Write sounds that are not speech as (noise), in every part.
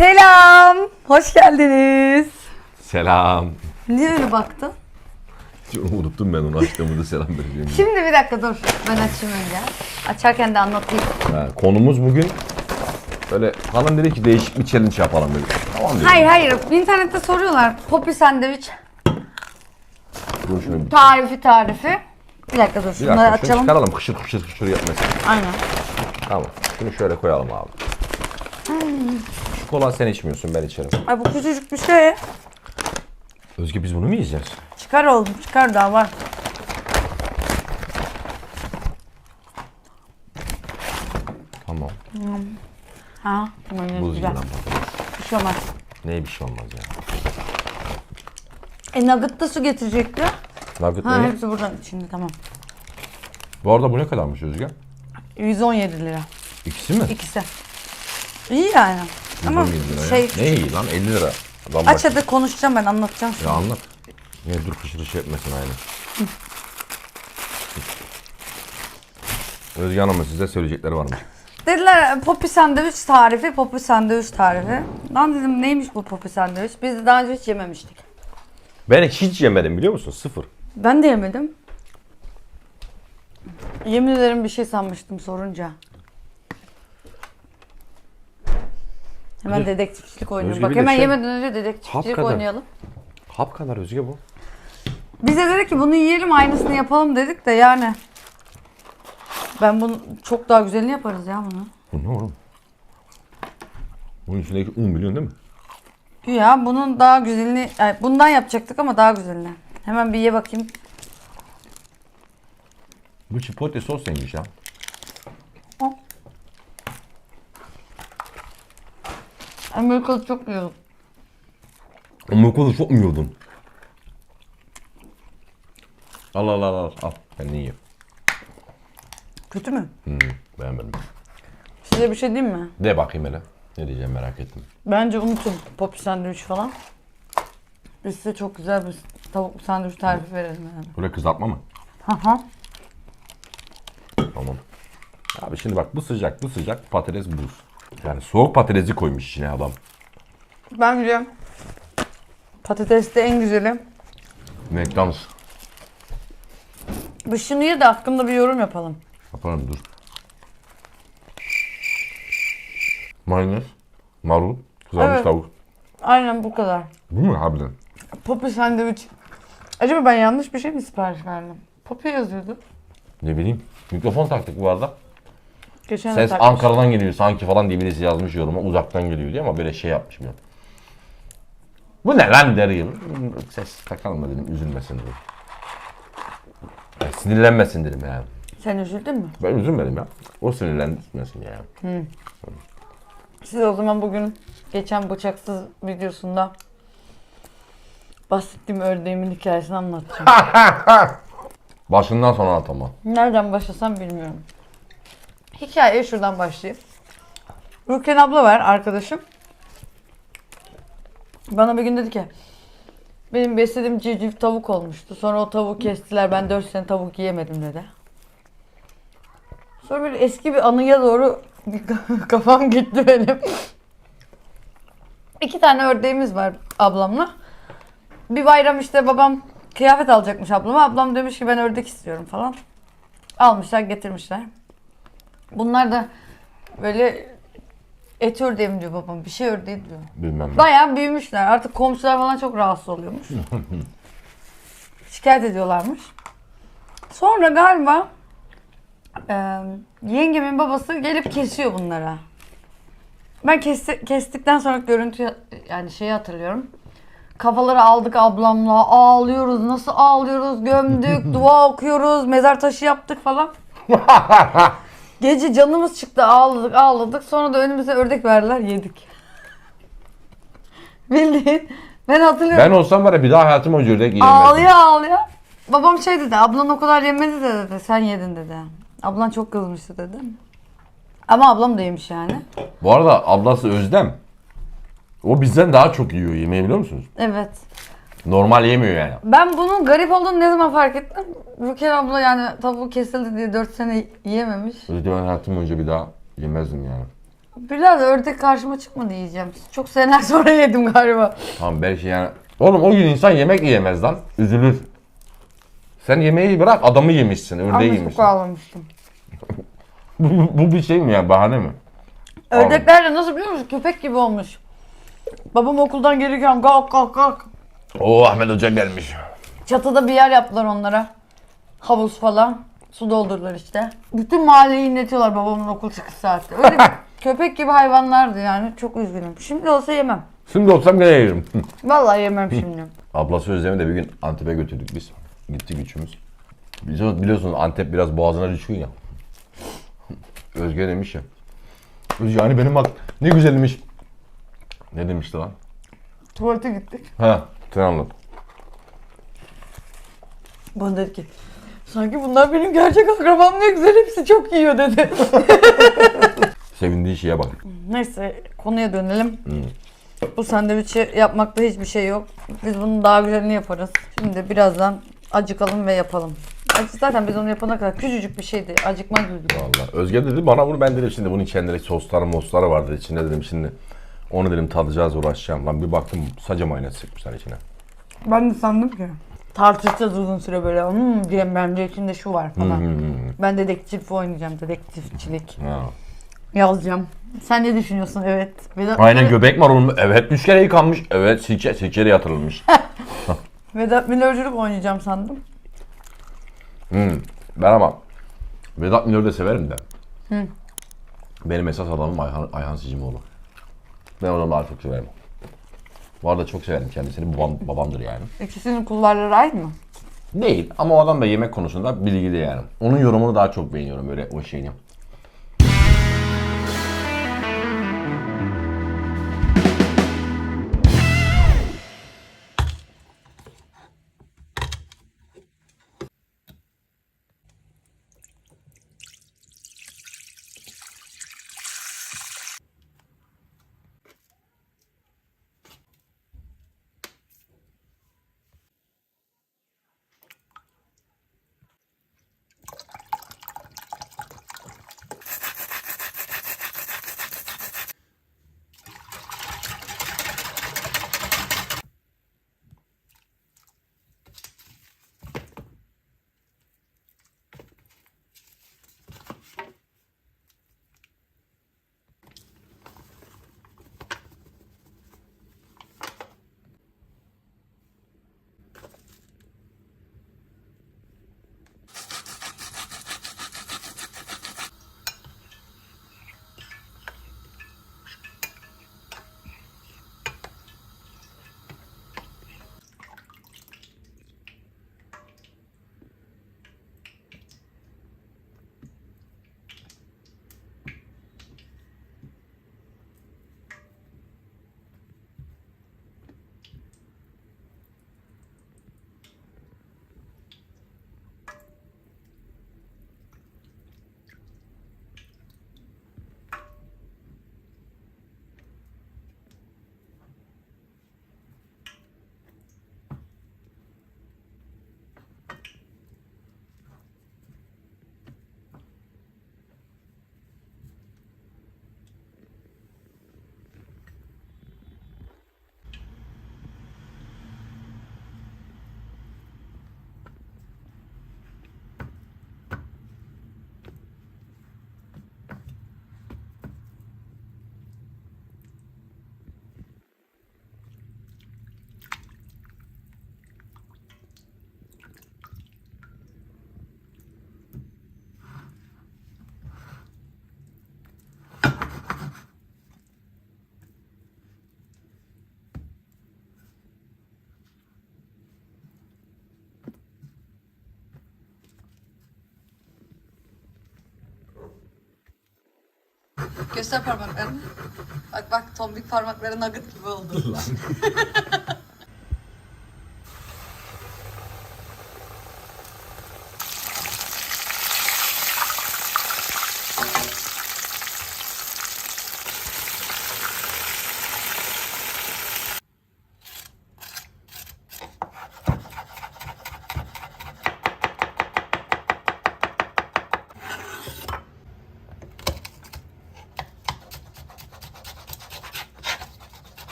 Selam. Hoş geldiniz. Selam. Niye öyle baktın? Unuttum ben onu açtığımızda selam vereceğim. Şimdi bir dakika dur. Ben açayım önce. Açarken de anlatayım. Ha, konumuz bugün böyle hanım dedi ki değişik bir challenge yapalım dedi. Tamam dedim. Hayır hayır. İnternette soruyorlar. Poppy sandviç Dur şunu bir, tarifi tarifi. Bir dakika dur. bir Şunları dakika şunu açalım. çıkaralım kışır kışır kışır yapmasın. Aynen. Tamam. Şunu şöyle koyalım abi. Kola sen içmiyorsun ben içerim. Ay bu küçücük bir şey. Özge biz bunu mu yiyeceğiz? Çıkar oğlum çıkar daha var. Tamam. Ha. Buz Buz gibi güzel. lan patates. Bir şey olmaz. Ne bir şey olmaz ya. E nugget da su getirecekti. Nugget Ha ne? hepsi buradan içinde tamam. Bu arada bu ne kadarmış Özge? 117 lira. İkisi mi? İkisi. İyi yani. Ama 117 lira ya. şey Ne iyi lan 50 lira. Adam aç hadi konuşacağım ben anlatacağım Ya şimdi. anlat. Ne dur kışır kışır etmesin aynı. Özge Hanım'ın size söyleyecekleri varmış. Dediler popi sandviç tarifi, popi sandviç tarifi. Ben dedim neymiş bu popi sandviç? Biz de daha önce hiç yememiştik. Ben hiç yemedim biliyor musun? Sıfır. Ben de yemedim. Yemin ederim bir şey sanmıştım sorunca. Hemen dedektifçilik. Özge Bak bir de hemen şey- yemeden önce dedektifçilik Hakikaten. oynayalım. Hap kadar Özge bu. Bize dedi ki bunu yiyelim aynısını yapalım dedik de yani. Ben bunu çok daha güzelini yaparız ya bunu. Bu ne oğlum? Bunun içindeki un biliyorsun değil mi? Ya bunun daha güzelini, yani bundan yapacaktık ama daha güzelini. Hemen bir ye bakayım. Bu chipotle sos neymiş ya? Amerikalı çok yiyorum. Amerikalı çok mu yiyordun? Al al al al. al. Ben de yiyeyim. Kötü mü? Hmm, beğenmedim. Size bir şey diyeyim mi? De bakayım hele. Ne diyeceğim merak ettim. Bence unutun pop sandviç falan. Biz size çok güzel bir tavuk sandviç tarifi verelim yani. Böyle kızartma mı? Haha. Tamam. Abi şimdi bak bu sıcak bu sıcak patates buz. Yani soğuk patatesi koymuş içine adam. Bence patateste en güzeli. McDonald's. Şunu ye de hakkında bir yorum yapalım. Yapalım dur. Mayonez, marul, kızarmış Evet. tavuk. Aynen bu kadar. Bu mu harbiden? Popi sandviç. Acaba ben yanlış bir şey mi sipariş verdim? Popi yazıyordu. Ne bileyim. Mikrofon taktık bu arada. Geçen Ses takmış. Ankara'dan geliyor sanki falan diye birisi yazmış yoruma. Uzaktan geliyor diye ama böyle şey yapmışım ya. Bu ne lan derim. Ses takalım da dedim üzülmesin dedim. Yani sinirlenmesin dedim yani. Sen üzüldün mü? Ben üzülmedim ya. O sinirlenmesin ya. Size o zaman bugün geçen bıçaksız videosunda bahsettiğim ördeğimin hikayesini anlatacağım. (laughs) Başından sona at ama. Nereden başlasam bilmiyorum. Hikayeye şuradan başlayayım. Ruken abla var arkadaşım. Bana bir gün dedi ki benim beslediğim civciv tavuk olmuştu. Sonra o tavuğu kestiler. Ben 4 sene tavuk yiyemedim dedi. Sonra böyle eski bir anıya doğru (laughs) kafam gitti benim. İki tane ördeğimiz var ablamla. Bir bayram işte babam kıyafet alacakmış ablama. Ablam demiş ki ben ördek istiyorum falan. Almışlar getirmişler. Bunlar da böyle et ördeği mi diyor babam bir şey ördeği diyor. Bilmem ben. Bayağı büyümüşler. Artık komşular falan çok rahatsız oluyormuş. (laughs) Şikayet ediyorlarmış. Sonra galiba e, yengemin babası gelip kesiyor bunlara. Ben kesti, kestikten sonra görüntü yani şeyi hatırlıyorum. Kafaları aldık ablamla ağlıyoruz nasıl ağlıyoruz gömdük (laughs) dua okuyoruz mezar taşı yaptık falan. (laughs) Gece canımız çıktı ağladık ağladık sonra da önümüze ördek verdiler yedik. (laughs) Bildiğin ben hatırlıyorum. Ben olsam var ya bir daha hayatım boyunca ördek yiyemezdim. Ağlıyor ağlıyor. Babam şey dedi, ablan o kadar yemedi de dedi, sen yedin dedi. Ablan çok kızmıştı dedi. Ama ablam da yemiş yani. Bu arada ablası Özlem. O bizden daha çok yiyor yemeği biliyor musunuz? Evet. Normal yemiyor yani. Ben bunun garip olduğunu ne zaman fark ettim? Rukiye abla yani tavuğu kesildi diye 4 sene yiyememiş. Öyle ben hayatım boyunca bir daha yemezdim yani. Biraz ördek karşıma çıkmadı yiyeceğim. Çok seneler (laughs) sonra yedim galiba. Tamam belki yani. Oğlum o gün insan yemek yiyemez lan. Üzülür. Sen yemeği bırak adamı yemişsin, ördeği Yanlışlıkla yemişsin. ağlamıştım. (laughs) Bu, bu bir şey mi ya bahane mi? Ördekler de nasıl biliyor musun? Köpek gibi olmuş. Babam okuldan gelirken kalk kalk kalk. Oo Ahmet Hoca gelmiş. Çatıda bir yer yaptılar onlara. Havuz falan. Su doldurdular işte. Bütün mahalleyi inletiyorlar babamın okul çıkış saati. Öyle bir (laughs) köpek gibi hayvanlardı yani. Çok üzgünüm. Şimdi olsa yemem. Şimdi olsam gene yerim. (laughs) Vallahi yemem şimdi. (laughs) Ablası Özlem'i de bir gün Antep'e götürdük biz. Gittik üçümüz. Biliyorsunuz, biliyorsunuz Antep biraz boğazına düşkün ya. Özge demiş ya. Yani benim bak ne güzelmiş. Ne demişti lan? Tuvalete gittik. Ha sen anlat. Bana dedi ki sanki bunlar benim gerçek akrabam ne güzel hepsi çok yiyor dedi. (laughs) Sevindiği şeye bak. Neyse konuya dönelim. Bu sandviçi yapmakta hiçbir şey yok. Biz bunun daha güzelini yaparız. Şimdi birazdan acıkalım ve yapalım. Acı zaten biz onu yapana kadar küçücük bir şeydi. Acıkmaz mıydık? Vallahi. Özge dedi bana bunu ben dedim şimdi bunun içinde sosları mosları vardı içinde dedim şimdi. Onu dedim tadacağız uğraşacağım. Lan bir baktım sadece mayonez sıkmışlar içine. Ben de sandım ki. Tartışacağız uzun süre böyle. Hmm, diye bence içinde şu var falan. Hmm. Ben dedektif oynayacağım. Dedektifçilik. Ha. Yazacağım. Sen ne düşünüyorsun? Evet. Vedat, Aynen göbek var onun. Evet üç kere yıkanmış. Evet sirke, sirkeli yatırılmış. (laughs) Vedat Milorculuk oynayacağım sandım. Hmm. Ben ama Vedat Milor'u da severim de. Benim esas adamım Ayhan, Ayhan Sicimoğlu. Ben onu daha çok severim. Bu arada çok severim kendisini. Babam, babamdır yani. İkisinin kulvarları aynı mı? Değil ama o adam da yemek konusunda bilgili yani. Onun yorumunu daha çok beğeniyorum böyle o şeyini. Göster parmaklarını. Bak bak tombik parmakları nugget gibi oldu. (laughs)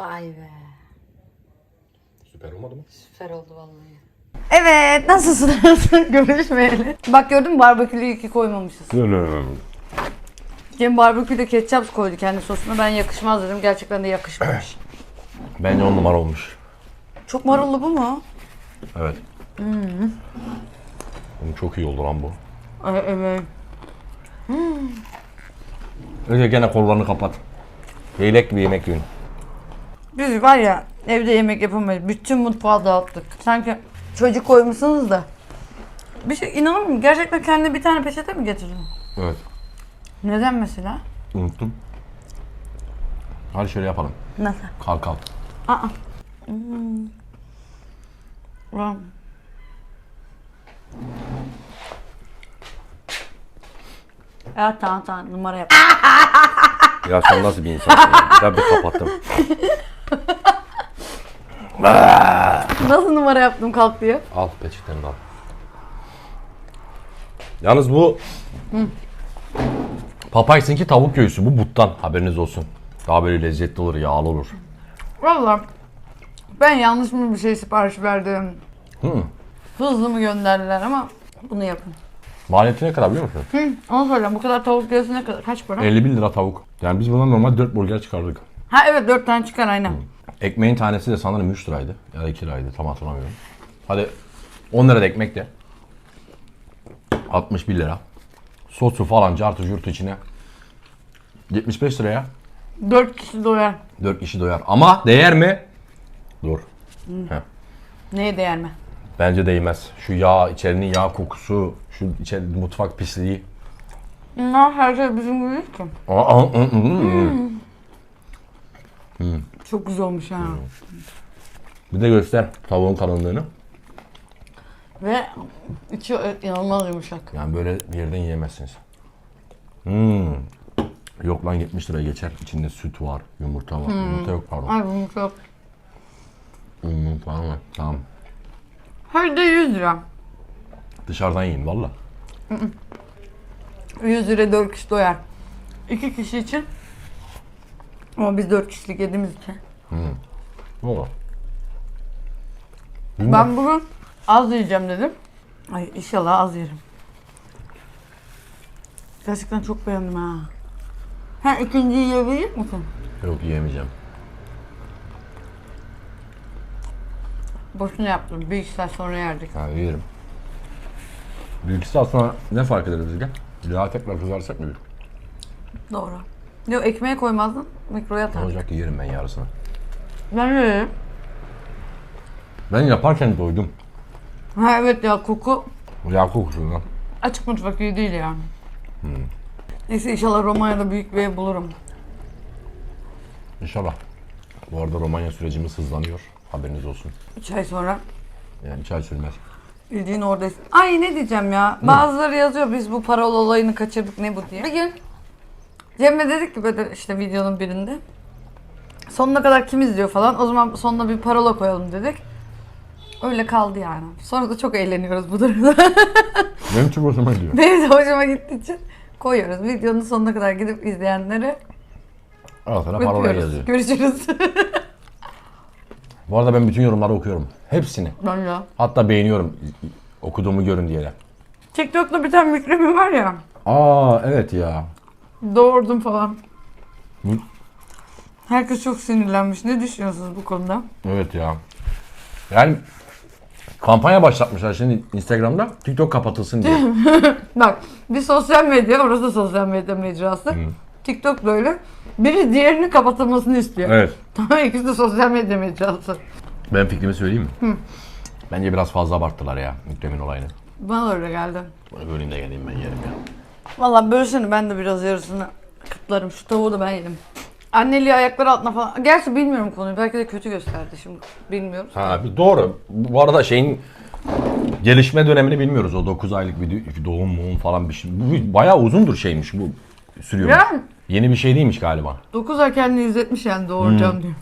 Vay be. Süper olmadı mı? Süper oldu vallahi. Evet nasılsınız? (laughs) Görüşmeyeli. Bak gördün mü barbekülü iyi ki koymamışız. Cem barbeküde ketçap koydu kendi sosuna. Ben yakışmaz dedim. Gerçekten de yakışmamış. (clears throat) Bence on numara olmuş. Çok marullu bu mu? Evet. Oğlum Çok iyi oldu lan bu. Ay, evet. Öyle gene kollarını kapat. Leylek gibi yemek yiyin. Biz var ya evde yemek yapamayız. Bütün mutfağı dağıttık. Sanki çocuk koymuşsunuz da. Bir şey mısın? Gerçekten kendine bir tane peçete mi getirdin? Evet. Neden mesela? Unuttum. Hadi şöyle yapalım. Nasıl? Kalk kalk. Aa. Hmm. Ulan. Ya tamam tamam numara yap. Ya sen nasıl bir insansın? ya? Ben bir kapattım. (laughs) Nasıl numara yaptım kalk diye. Al peçeteni al. Yalnız bu Papay'sınki tavuk göğsü. Bu buttan. Haberiniz olsun. Daha böyle lezzetli olur, yağlı olur. Valla ben yanlış mı bir şey sipariş verdim. Hı. Hızlı mı gönderdiler ama bunu yapın. Maliyeti ne kadar biliyor musun? Hı, onu söyleyeyim. Bu kadar tavuk göğsü ne kadar? Kaç para? 51 lira tavuk. Yani biz bundan normal 4 burger çıkardık. Ha evet 4 tane çıkar aynen. Ekmeğin tanesi de sanırım 3 liraydı. Ya da 2 liraydı. Tam hatırlamıyorum. Hadi 10 lira da ekmek de. 61 lira. Sosu falan cartı curtu içine. 75 liraya 4 kişi doyar. 4 kişi doyar. Ama değer mi? Dur. Heh. Neye değer mi? Bence değmez. Şu yağ, içerinin yağ kokusu, şu içeri mutfak pisliği. Bunlar her şey bizim gibi değil ki. Aa, aa, ı. Çok güzel olmuş ha. Bir de göster tavuğun kalınlığını. Ve içi inanılmaz yumuşak. Yani böyle bir yerden yiyemezsiniz. Hmm. Yok lan 70 lira geçer. İçinde süt var, yumurta var. Yumurta yok pardon. Ay bunu çok. Yumurta var. Tamam. Her de 100 lira. Dışarıdan yiyin valla. 100 lira 4 kişi doyar. 2 kişi için. Ama biz 4 kişilik yediğimiz için. Valla. Ben bugün az yiyeceğim dedim. Ay inşallah az yerim. Gerçekten çok beğendim ha. Ha ikinciyi yiyebilir misin? Yok yiyemeyeceğim. Boşuna yaptım. Bir iki saat sonra yerdik. Ha yerim. Bilgisi aslında ne fark eder bizge? Daha tekrar kızarsak mı? Doğru. Yok ekmeğe koymazdın. Mikroya Ne atar. olacak ki yerim ben yarısını. Ben de. Ben yaparken doydum. Ha evet ya koku Yağ kokusundan. açık mutfak iyi değil yani. Neyse inşallah Romanya'da büyük bir ev bulurum. İnşallah. Bu arada Romanya sürecimiz hızlanıyor. Haberiniz olsun. 3 ay sonra Yani 2 ay sürmez. bildiğin oradayız. Ay ne diyeceğim ya. Bazıları yazıyor biz bu parol olayını kaçırdık ne bu diye. Bir gün Cem'le dedik ki böyle işte videonun birinde. Sonuna kadar kim izliyor falan. O zaman sonuna bir parola koyalım dedik. Öyle kaldı yani. Sonra da çok eğleniyoruz bu durumda. (laughs) Benim çok hoşuma gidiyor. Benim de hoşuma gittiği için koyuyoruz. Videonun sonuna kadar gidip izleyenlere Al sana parola öpüyoruz. yazıyor. Görüşürüz. Bu arada ben bütün yorumları okuyorum. Hepsini. ben ya. Hatta beğeniyorum. Okuduğumu görün diye. TikTok'ta bir tane mikrofon var ya. Aa evet ya. Doğurdum falan. Hı? Herkes çok sinirlenmiş. Ne düşünüyorsunuz bu konuda? Evet ya. Yani kampanya başlatmışlar şimdi Instagram'da TikTok kapatılsın diye. (laughs) Bak bir sosyal medya, orası da sosyal medya mecrası. TikTok da öyle. Biri diğerinin kapatılmasını istiyor. evet. (laughs) Tamam ikisi de sosyal medya mecrası. Ben fikrimi söyleyeyim mi? Bence biraz fazla abarttılar ya mükremin olayını. Bana öyle geldi. Böleyim de geleyim ben yerim ya. Vallahi bölsene ben de biraz yarısını kıtlarım. Şu tavuğu da ben yedim. Anneliği ayakları altına falan. Gerçi bilmiyorum konuyu. Belki de kötü gösterdi şimdi. Bilmiyoruz. Ha bir doğru. Bu arada şeyin gelişme dönemini bilmiyoruz. O 9 aylık bir doğum muğum falan bir şey. Bu bayağı uzundur şeymiş bu sürüyor. Yani Yeni bir şey değilmiş galiba. 9 ay kendini izletmiş yani doğuracağım diyor.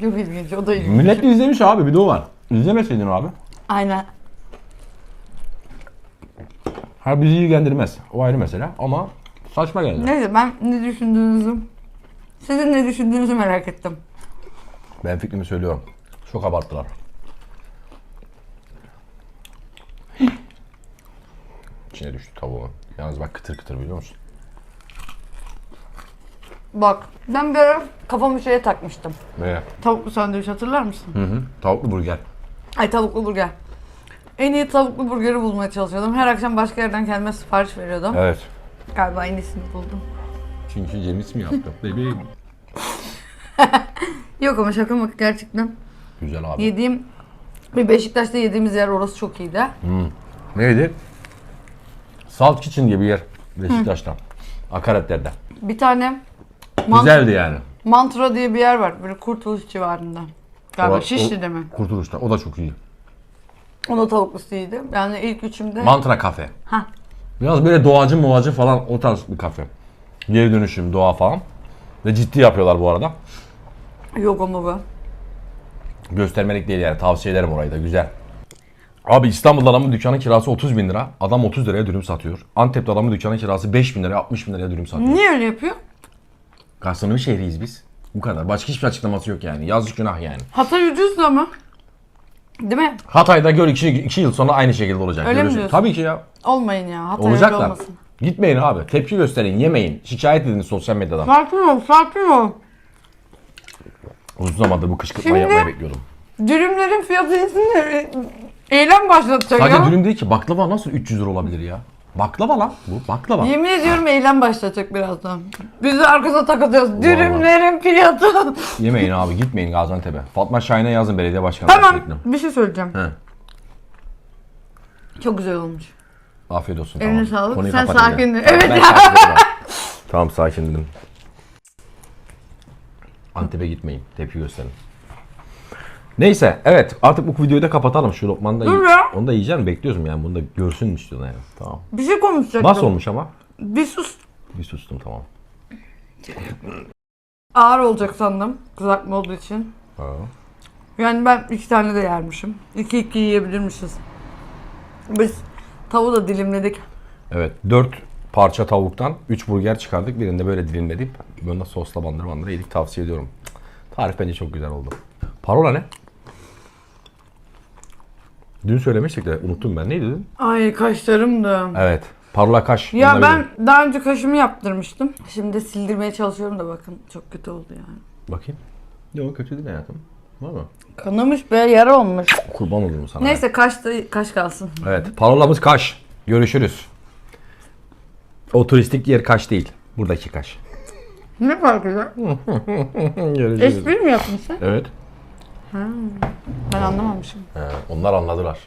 (laughs) Çok ilginç. O da ilginç. Millet de izlemiş abi bir de o var. İzlemeseydin abi. Aynen. Ha bizi ilgilendirmez. O ayrı mesele ama saçma geldi. Neyse ben ne düşündüğünüzü, sizin ne düşündüğünüzü merak ettim. Ben fikrimi söylüyorum. Çok abarttılar. İçine düştü tavuğun. Yalnız bak kıtır kıtır biliyor musun? Bak ben bir ara kafamı şeye takmıştım. Ve Tavuklu sandviç hatırlar mısın? hı hı, tavuklu burger. Ay tavuklu burger. En iyi tavuklu burgeri bulmaya çalışıyordum. Her akşam başka yerden kendime sipariş veriyordum. Evet. Galiba en iyisini buldum. Çünkü Cem ismi yaptı. (laughs) Bebeğim. (laughs) Yok ama şaka mı gerçekten. Güzel abi. Yediğim bir Beşiktaş'ta yediğimiz yer orası çok iyiydi. Neydi? Salt Kitchen diye bir yer. Beşiktaş'ta. Akaretler'de. Bir tane mant- Güzeldi yani. Mantra diye bir yer var. Böyle Kurtuluş civarında. Galiba O- Şişli'de mi? Kurtuluş'ta. O da çok iyi. O da tavuklusu iyiydi. Yani ilk üçümde. Mantra kafe. Ha. Biraz böyle doğacı muacı falan o tarz bir kafe. Geri dönüşüm, doğa falan. Ve ciddi yapıyorlar bu arada. Yok ama bu. Göstermelik değil yani. Tavsiye ederim orayı da. Güzel. Abi İstanbul'da adamın dükkanın kirası 30 bin lira. Adam 30 liraya dürüm satıyor. Antep'te adamın dükkanın kirası 5 bin liraya 60 bin liraya dürüm satıyor. Niye öyle yapıyor? Gastronomi şehriyiz biz. Bu kadar. Başka hiçbir açıklaması yok yani. Yazık günah yani. Hatay ucuz da mı? Değil mi? Hatay'da gör 2 yıl sonra aynı şekilde olacak. Öyle mi Görürsün. diyorsun? Tabii ki ya. Olmayın ya. Hatay öyle Olacaklar. olmasın. Gitmeyin abi. Tepki gösterin. Yemeyin. Şikayet edin sosyal medyadan. Sakin ol, sakin ol. Uzun zamandır bu kışkırtmayı Şimdi- yapmayı bekliyordum. Dürümlerin fiyatı yüzünden eylem başlatacak Sadece ya. dürüm değil ki baklava nasıl 300 lira olabilir ya? Baklava lan bu baklava. Yemin ediyorum eylem başlatacak birazdan. Biz de arkasına takılıyoruz. Dürümlerin fiyatı. Yemeyin abi gitmeyin Gaziantep'e. Fatma Şahin'e yazın belediye başkanı. tamam. Bir şey söyleyeceğim. He. Çok güzel olmuş. Afiyet olsun. Eline tamam. sağlık. Konuyu Sen kapatayım sakin de. Evet. Ben sakin değilim. (laughs) tamam sakindim. Antep'e gitmeyin. Tepki gösterin. Neyse evet artık bu videoyu da kapatalım. Şu lokmanı da Dur ya. Onu da yiyeceğim bekliyoruz yani. Bunu da görsün istiyorsun yani. Tamam. Bir şey konuşacaktım. Nasıl olmuş ama? Bir sus. Bir sustum tamam. Ağır olacak sandım. Kızartma olduğu için. Ha. Yani ben iki tane de yermişim. İki iki yiyebilirmişiz. Biz tavuğu da dilimledik. Evet 4 parça tavuktan 3 burger çıkardık. Birini de böyle dilimledik. Bunu da sosla bandıra bandıra yedik tavsiye ediyorum. Tarif bence çok güzel oldu. Parola ne? Dün söylemiştik de unuttum ben. Neydi dedin? Ay kaşlarım da. Evet. Parola kaş. Ya ben daha önce kaşımı yaptırmıştım. Şimdi sildirmeye çalışıyorum da bakın çok kötü oldu yani. Bakayım. Yok kötü değil hayatım. Var mı? Kanamış be yara olmuş. Kurban olurum sana. Neyse kaş da kaş kalsın. Evet. Parolamız kaş. Görüşürüz. O turistik yer kaş değil. Buradaki kaş. Ne fark eder? (laughs) Görüşürüz. Espri mi yaptın sen? Evet. Ben anlamamışım. He, onlar anladılar.